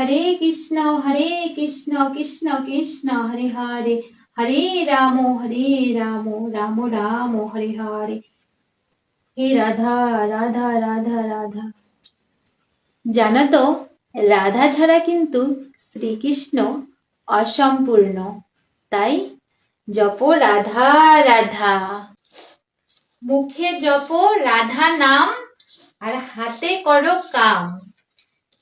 হরে কৃষ্ণ হরে কৃষ্ণ কৃষ্ণ কৃষ্ণ, হরে হরে। হরে রাম হরে রাম রাম রাম, হরে হরে। হে রাধা রাধা রাধা রাধা। জানো রাধা ছাড়া কিন্তু শ্রীকৃষ্ণ অসম্পূর্ণ। তাই জপ রাধা রাধা। মুখে জপ রাধা নাম আর হাতে করো কাম।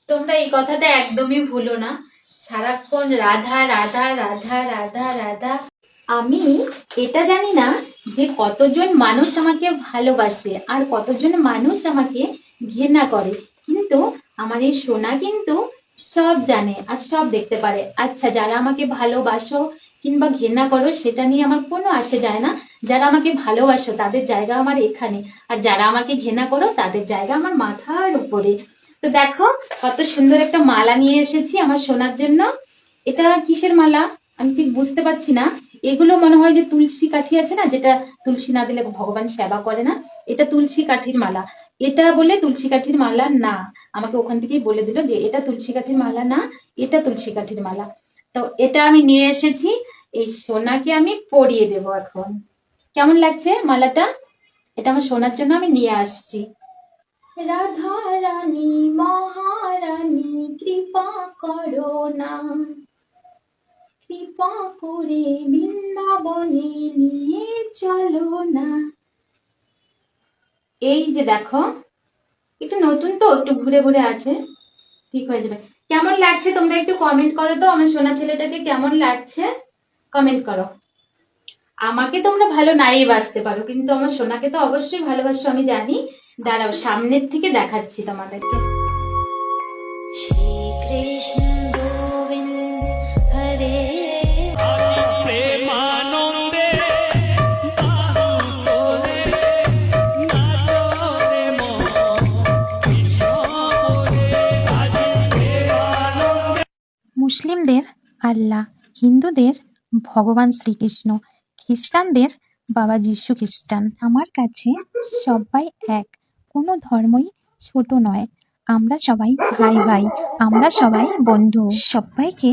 তোমরা এই কথাটা একদমই ভুলো না। সারাক্ষণ রাধা রাধা রাধা রাধা রাধা। আমি এটা জানি না যে কতজন মানুষ আমাকে ভালোবাসে আর কতজন মানুষ আমাকে ঘৃণা করে। কিন্তু আমার এই সোনা কিন্তু সব জানে আর সব দেখতে পারে। আচ্ছা যারা আমাকে ভালোবাসো কিংবা ঘৃণা করো, সেটা নিয়ে আমার কোনো আসে যায় না। যারা আমাকে ভালোবাসো, তাদের জায়গা আমার এখানে। আর যারা আমাকে ঘৃণা করো, তাদের জায়গা আমার মাথার উপরে। তো দেখো, কত সুন্দর একটা মালা নিয়ে এসেছি আমার সোনার জন্য। এটা কিসের মালা? আমি ঠিক বুঝতে পারছি না। এগুলো মনে হয় যে তুলসী কাঠি আছে না, যেটা তুলসী না দিলে ভগবান সেবা করে না। এটা তুলসী কাঠির মালা। এটা বলে তুলসী কাঠির মালা না। আমাকে ওখান থেকেই বলে দিল যে এটা তুলসী কাঠির মালা না, এটা তুলসী কাঠির মালা। তো এটা আমি নিয়ে এসেছি। এই সোনাকে আমি পরিয়ে দেব এখন। কেমন লাগছে মালাটা? এটা আমার সোনার জন্য আমি নিয়ে আসছি। রাধা রানী মহারানী, কৃপা করো না। কৃপা করে বৃন্দাবনে নিয়ে চলো না। এই যে দেখো, একটু নতুন তো, একটু ঘুরে ঘুরে আছে। ঠিক হয়ে যাবে। কেমন লাগছে? তোমরা একটু কমেন্ট করো তো, আমার সোনা ছেলেটাকে কেমন লাগছে? কমেন্ট করো। আমাকে তোমরা ভালো নাই বাসতে পারো, কিন্তু আমার সোনাকে তো অবশ্যই ভালোবাসো, আমি জানি। দাঁড়াও সামনের থেকে দেখাচ্ছি তোমাদেরকে। শ্রী মুসলিমদের আল্লাহ হিন্দুদের ভগবান শ্রীকৃষ্ণ খ্রিস্টানদের বাবা যীশু খ্রিস্টান। আমার কাছে সবাই এক। কোনো ধর্মই ছোট নয়। আমরা সবাই ভাই ভাই, আমরা সবাই বন্ধু। সবাইকে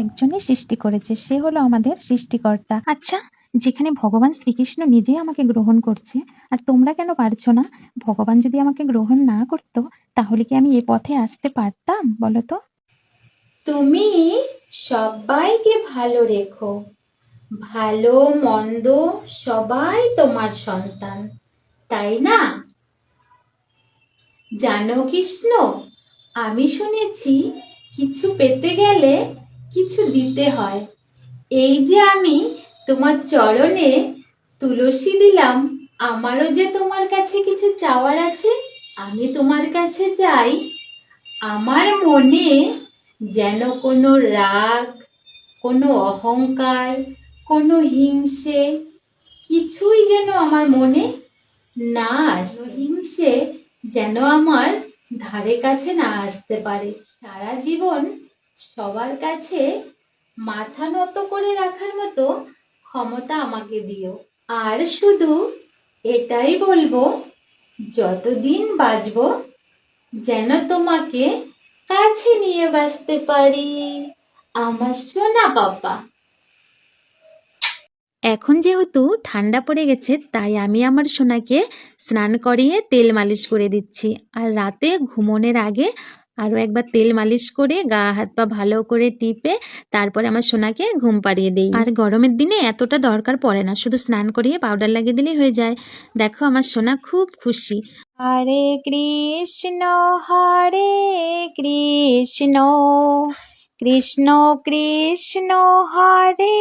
একজনই সৃষ্টি করেছে, সে হলো আমাদের সৃষ্টিকর্তা। আচ্ছা যেখানে ভগবান শ্রীকৃষ্ণ নিজেই আমাকে গ্রহণ করছে, আর তোমরা কেন পারছ না? ভগবান যদি আমাকে গ্রহণ না করতো, তাহলে কি আমি এ পথে আসতে পারতাম, বলো তো? তুমি সবাইকে ভালো রেখো। ভালো, মন্দ, সবাই তোমার সন্তান। তাই না? জানো কৃষ্ণ, আমি শুনেছি কিছু পেতে গেলে কিছু দিতে হয়। এই যে আমি তোমার চরণে তুলসী দিলাম, আমারও যে তোমার কাছে কিছু চাওয়ার আছে, আমি তোমার কাছে চাই। আমার মনে যেন কোনো রাগ, কোনো অহংকার, কোনো হিংসে, কিছুই যেন আমার মনে না হিংসে যেন আমার ধারে কাছে না আসতে পারে। সারা জীবন সবার কাছে মাথা নত করে রাখার মতো ক্ষমতা আমাকে দিও। আর শুধু এটাই বলব, যতদিন বাঁচবো, যেন তোমাকে কাছে নিয়ে বাঁচতে পারি। আমার সোনা বাবা এখন যেহেতু ঠান্ডা পড়ে গেছে, তাই আমি আমার সোনাকে স্নান করিয়ে তেল মালিশ করে দিচ্ছি। আর রাতে ঘুমোনোর আগে আরও একবার তেল মালিশ করে গা, হাত পা ভালো করে টিপে তারপরে আমার সোনাকে ঘুম পাড়িয়ে দিই। আর গরমের দিনে এতটা দরকার পড়ে না, শুধু স্নান করিয়ে পাউডার লাগিয়ে দিলেই হয়ে যায়। দেখো আমার সোনা খুব খুশি। হরে কৃষ্ণ হরে কৃষ্ণ। কৃষ্ণ কৃষ্ণ হরে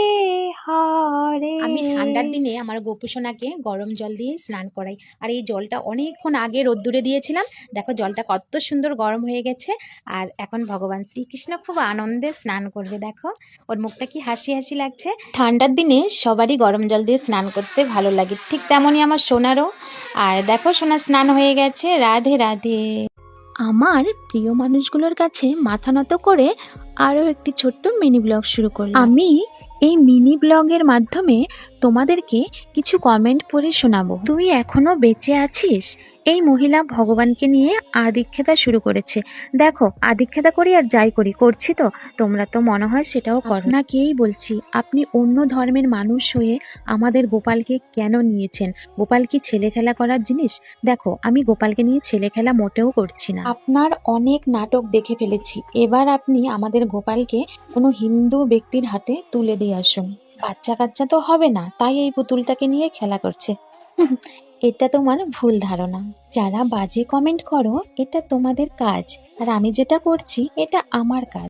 হরে। আমি ঠান্ডার দিনে আমার গোপু সোনাকে গরম জল দিয়ে স্নান করাই। আর এই জলটা অনেকক্ষণ আগে রোদ্দুরে দিয়েছিলাম। দেখো জলটা কত সুন্দর গরম হয়ে গেছে। আর এখন ভগবান শ্রীকৃষ্ণ খুব আনন্দে স্নান করবে, দেখো। ওর মুখটা কি হাসি হাসি লাগছে। ঠান্ডার দিনে সবারই গরম জল দিয়ে স্নান করতে ভালো লাগে। ঠিক তেমনই আমার সোনারও। আর দেখো সোনা স্নান হয়ে গেছে। রাধে রাধে। আমার প্রিয় মানুষগুলোর কাছে মাথা নত করে আরও একটি ছোট্ট মিনি ব্লগ শুরু করলাম। আমি এই মিনি ব্লগের মাধ্যমে তোমাদেরকে কিছু কমেন্ট পড়ে শোনাবো। তুই এখনও বেঁচে আছিস? এই মহিলা ভগবানকে নিয়ে আদিক্ষেতা শুরু করেছে। দেখো আদিক্ষেতা করি আর যাই করি করছি তো? তোমরা তো মনে হয় সেটাও করো। আপনাকেই বলছি? আপনি অন্য ধর্মের মানুষ হয়ে আমাদের গোপালকে কেন নিয়েছেন? গোপাল কি ছেলে খেলা করার জিনিস? দেখো আমি গোপালকে নিয়ে ছেলে খেলা মোটেও করছি না। আপনার অনেক নাটক দেখে ফেলেছি। এবার আপনি আমাদের গোপালকে কোনো হিন্দু ব্যক্তির হাতে তুলে দিয়ে আসুন। বাচ্চা কাচ্চা তো হবে না তাই এই পুতুলটাকে নিয়ে খেলা করছে। এটা তোমার ভুল ধারণা। যারা বাজে কমেন্ট করো, এটা তোমাদের কাজ। আর আমি যেটা করছি, এটা আমার কাজ।